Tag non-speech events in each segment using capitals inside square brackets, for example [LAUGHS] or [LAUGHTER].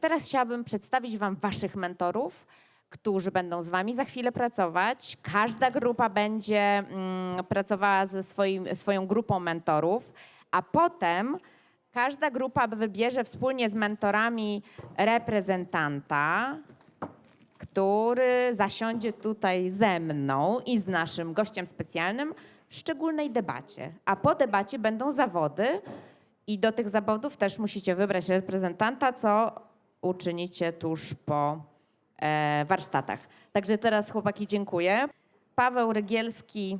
Teraz chciałabym przedstawić Wam Waszych mentorów, którzy będą z Wami za chwilę pracować. Każda grupa będzie mm, pracowała ze swoim, swoją grupą mentorów, a potem każda grupa wybierze wspólnie z mentorami reprezentanta, który zasiądzie tutaj ze mną i z naszym gościem specjalnym w szczególnej debacie. A po debacie będą zawody i do tych zawodów też musicie wybrać reprezentanta, co uczynicie tuż po e, warsztatach. Także teraz chłopaki dziękuję. Paweł Rygielski,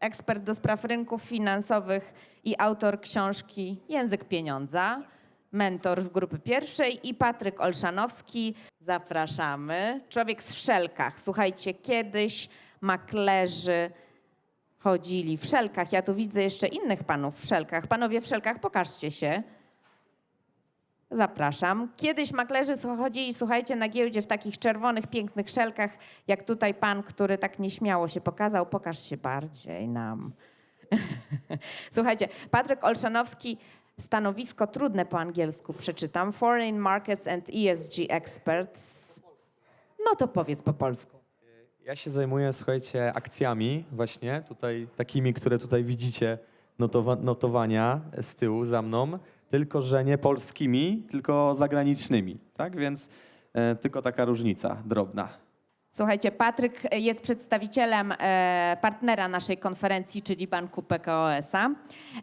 ekspert do spraw rynków finansowych i autor książki Język Pieniądza, mentor z grupy pierwszej i Patryk Olszanowski. Zapraszamy. Człowiek z wszelkach. Słuchajcie, kiedyś maklerzy chodzili w szelkach. Ja tu widzę jeszcze innych panów w szelkach. Panowie w szelkach, pokażcie się. Zapraszam. Kiedyś maklerzy chodzili, słuchajcie, na giełdzie w takich czerwonych, pięknych szelkach, jak tutaj pan, który tak nieśmiało się pokazał. Pokaż się bardziej nam. [LAUGHS] Słuchajcie, Patryk Olszanowski, stanowisko trudne po angielsku przeczytam. Foreign Markets and ESG Experts. No to powiedz po polsku. Ja się zajmuję, słuchajcie, akcjami właśnie, tutaj takimi, które tutaj widzicie, notowa notowania z tyłu za mną, tylko że nie polskimi, tylko zagranicznymi, tak? Więc e, tylko taka różnica drobna. Słuchajcie, Patryk jest przedstawicielem e, partnera naszej konferencji, czyli Banku PKOS-a.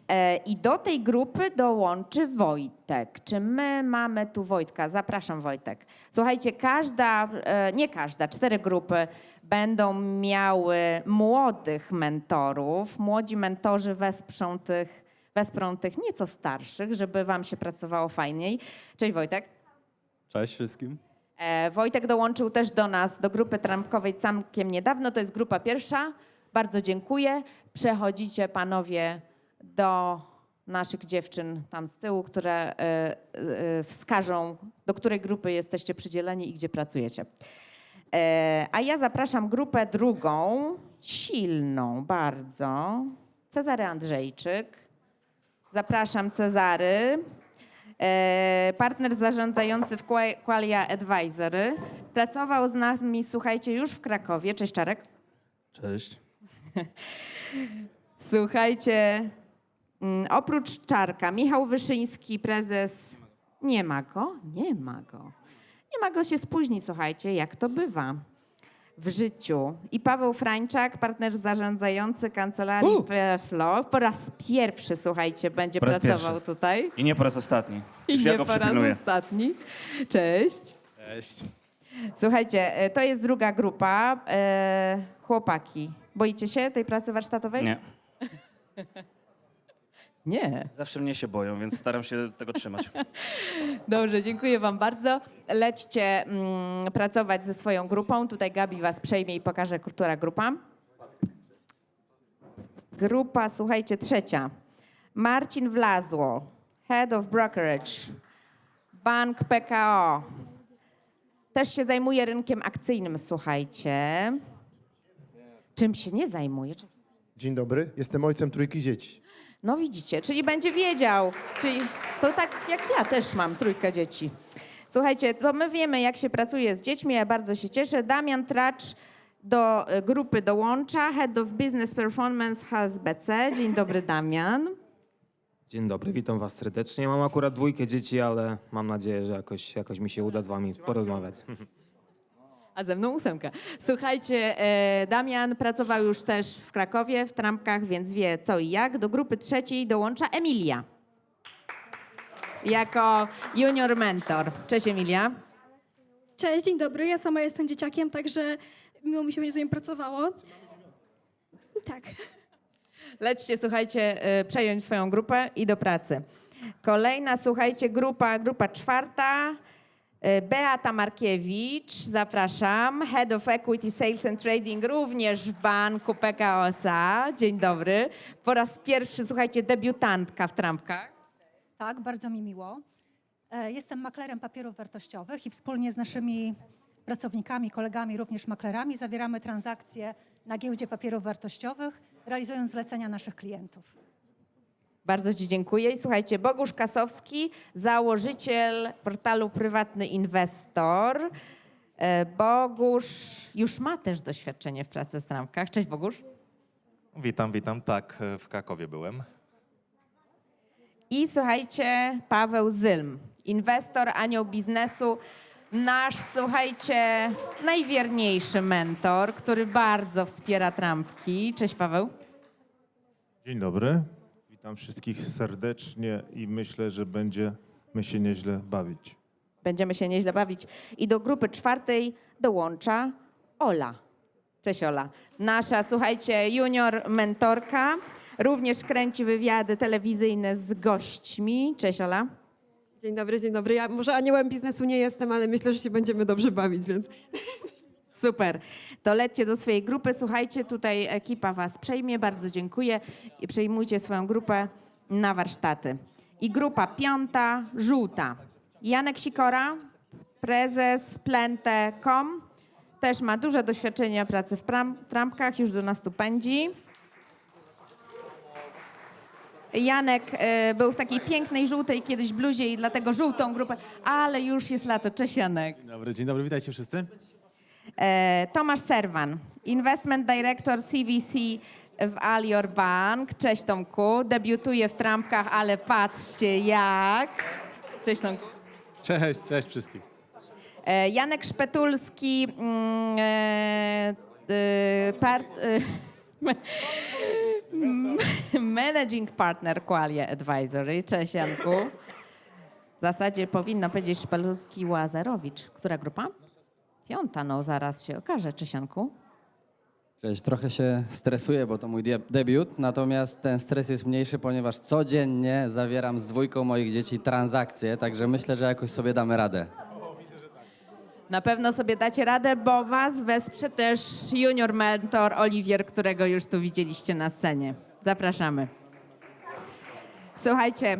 E, I do tej grupy dołączy Wojtek. Czy my mamy tu Wojtka? Zapraszam Wojtek. Słuchajcie, każda, e, nie każda, cztery grupy będą miały młodych mentorów. Młodzi mentorzy wesprą tych, wesprą tych nieco starszych, żeby wam się pracowało fajniej. Cześć Wojtek. Cześć wszystkim. E, Wojtek dołączył też do nas, do grupy trampkowej całkiem niedawno. To jest grupa pierwsza. Bardzo dziękuję. Przechodzicie panowie do naszych dziewczyn tam z tyłu, które e, e, wskażą, do której grupy jesteście przydzieleni i gdzie pracujecie. E, A ja zapraszam grupę drugą, silną bardzo. Cezary Andrzejczyk. Zapraszam Cezary. E, partner zarządzający w Qua- Qualia Advisory. Pracował z nami, słuchajcie, już w Krakowie. Cześć Czarek. Cześć. [LAUGHS] Słuchajcie, mm, oprócz Czarka, Michał Wyszyński, prezes. Nie ma go? Nie ma go. Nie ma go się spóźni, słuchajcie, jak to bywa w życiu. I Paweł Frańczak, partner zarządzający kancelarii U! PFLO. Po raz pierwszy, słuchajcie, będzie Po raz pracował pierwszy. tutaj. I nie po raz ostatni. I Już nie ja go po raz przypilnuję. ostatni. Cześć. Cześć. Słuchajcie, e, to jest druga grupa. E, chłopaki, boicie się tej pracy warsztatowej? Nie. [LAUGHS] Nie. Zawsze mnie się boją, więc staram się tego trzymać. [LAUGHS] Dobrze, dziękuję Wam bardzo. Lećcie mm, pracować ze swoją grupą. Tutaj Gabi Was przejmie i pokaże, która grupa. Grupa, słuchajcie, trzecia. Marcin Wlazło, Head of Brokerage, Bank PKO. Też się zajmuje rynkiem akcyjnym, słuchajcie. Czym się nie zajmuje? Czym Dzień dobry, jestem ojcem trójki dzieci. No widzicie, czyli będzie wiedział. Czyli to tak jak ja też mam trójkę dzieci. Słuchajcie, to my wiemy, jak się pracuje z dziećmi, ja bardzo się cieszę. Damian Tracz do y, grupy dołącza, Head of Business Performance HSBC. Dzień dobry, Damian. Dzień dobry, witam was serdecznie. Mam akurat dwójkę dzieci, ale mam nadzieję, że jakoś, jakoś mi się uda z wami porozmawiać. [LAUGHS] A ze mną ósemka. Słuchajcie, e, Damian pracował już też w Krakowie, w trampkach, więc wie co i jak. Do grupy trzeciej dołącza Emilia. Jako junior mentor. Cześć Emilia. Cześć, dzień dobry. Ja sama jestem dzieciakiem, także miło mi się będzie z nim pracowało. Tak. Lećcie, słuchajcie, y, przejąć swoją grupę i do pracy. Kolejna, słuchajcie, grupa, grupa czwarta. Y, Beata Markiewicz, zapraszam. Head of Equity Sales and Trading, również w banku PKO SA. Dzień dobry. Po raz pierwszy, słuchajcie, debiutantka w trampkach. Tak, bardzo mi miło. E, Jestem maklerem papierów wartościowych i wspólnie z naszymi pracownikami, kolegami, również maklerami, zawieramy transakcje na giełdzie papierów wartościowych, realizując zlecenia naszych klientów. Bardzo Ci dziękuję. I słuchajcie, Bogusz Kasowski, założyciel portalu Prywatny Inwestor. E, Bogusz już ma też doświadczenie w pracy z trampkach. Cześć Bogusz. Witam, witam. Tak, w Krakowie byłem. I słuchajcie, Paweł Zylm, inwestor, anioł biznesu, nasz, słuchajcie, najwierniejszy mentor, który bardzo wspiera trampki. Cześć Paweł. Dzień dobry. Witam wszystkich serdecznie i myślę, że będziemy się nieźle bawić. Będziemy się nieźle bawić. I do grupy czwartej dołącza Ola. Cześć Ola. Nasza, słuchajcie, junior mentorka. Również kręci wywiady telewizyjne z gośćmi. Cześć Ola. Dzień dobry, dzień dobry. Ja może aniołem biznesu nie jestem, ale myślę, że się będziemy dobrze bawić, więc Super. To lećcie do swojej grupy. Słuchajcie, tutaj ekipa was przejmie. Bardzo dziękuję. I przejmujcie swoją grupę na warsztaty. I grupa piąta, żółta. Janek Sikora, prezes plente.com. Też ma duże doświadczenie pracy w trampkach, już do nas tu pędzi. Janek e, był w takiej pięknej żółtej kiedyś bluzie i dlatego żółtą grupę, ale już jest lato. Cześć Janek. Dzień dobry, dzień dobry, witajcie wszyscy. E, Tomasz Serwan, Investment Director CVC w Alior Bank. Cześć Tomku, debiutuje w trampkach, ale patrzcie jak. Cześć Tomku. Cześć, cześć wszystkim. E, Janek Szpetulski, mm, e, e, part, e, Managing Partner Qualia Advisory. Cześć Janku. W zasadzie powinno powiedzieć Szpetulski Łazarowicz. Która grupa? Piąta, no zaraz się okaże. Cześć Janku. Cześć, trochę się stresuję, bo to mój de- debiut, natomiast ten stres jest mniejszy, ponieważ codziennie zawieram z dwójką moich dzieci transakcje, także myślę, że jakoś sobie damy radę. Na pewno sobie dacie radę, bo was wesprze też junior mentor Oliwier, którego już tu widzieliście na scenie. Zapraszamy. Słuchajcie,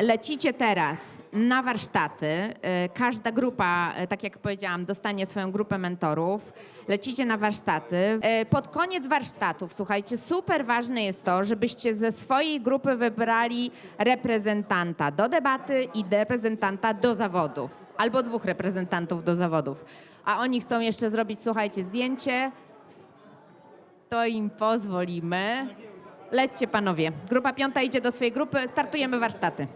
lecicie teraz na warsztaty. Y, Każda grupa, y, tak jak powiedziałam, dostanie swoją grupę mentorów. Lecicie na warsztaty. Y, Pod koniec warsztatów, słuchajcie, super ważne jest to, żebyście ze swojej grupy wybrali reprezentanta do debaty i reprezentanta do zawodów. Albo dwóch reprezentantów do zawodów. A oni chcą jeszcze zrobić, słuchajcie, zdjęcie. To im pozwolimy. Lećcie panowie. Grupa piąta idzie do swojej grupy. Startujemy warsztaty.